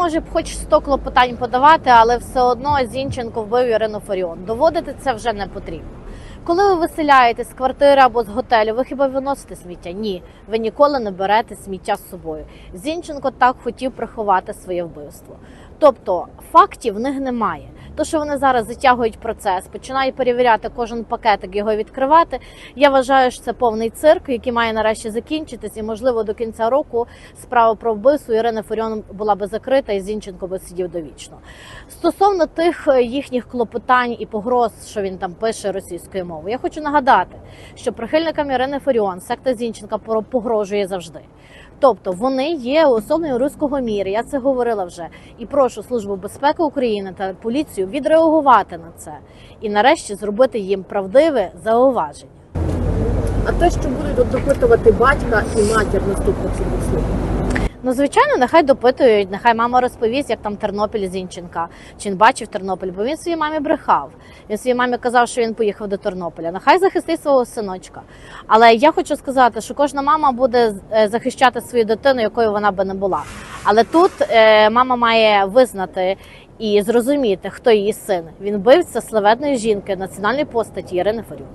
може б хоч 100 клопотань подавати, але все одно Зінченко вбив Ірину Фаріон. Доводити це вже не потрібно. Коли ви виселяєтесь з квартири або з готелю, ви хіба виносите сміття? Ні, ви ніколи не берете сміття з собою. Зінченко так хотів приховати своє вбивство. Тобто фактів в них немає. То, що вони зараз затягують процес, починають перевіряти кожен пакетик, його відкривати. Я вважаю, що це повний цирк, який має нарешті закінчитись, і можливо до кінця року справа про вбивство Ірини Фаріон була би закрита, і Зінченко би сидів довічно. Стосовно тих е, їхніх клопотань і погроз, що він там пише російською мовою, я хочу нагадати, що прихильникам Ірини Фаріон секта Зінченка погрожує завжди. Тобто вони є особою руського міра. Я це говорила вже. І прошу Службу безпеки України та поліцію відреагувати на це і нарешті зробити їм правдиве зауваження. А те, що будуть допитувати батька і матір наступних слів. Ну, звичайно, нехай допитують, нехай мама розповість, як там Тернопіль Зінченка. Чи він бачив Тернопіль, бо він своїй мамі брехав. Він своїй мамі казав, що він поїхав до Тернополя. Нехай захистить свого синочка. Але я хочу сказати, що кожна мама буде е, захищати свою дитину, якою вона би не була. Але тут е, мама має визнати і зрозуміти, хто її син. Він вбивця славетної жінки, національної постаті Ірини Фаріон.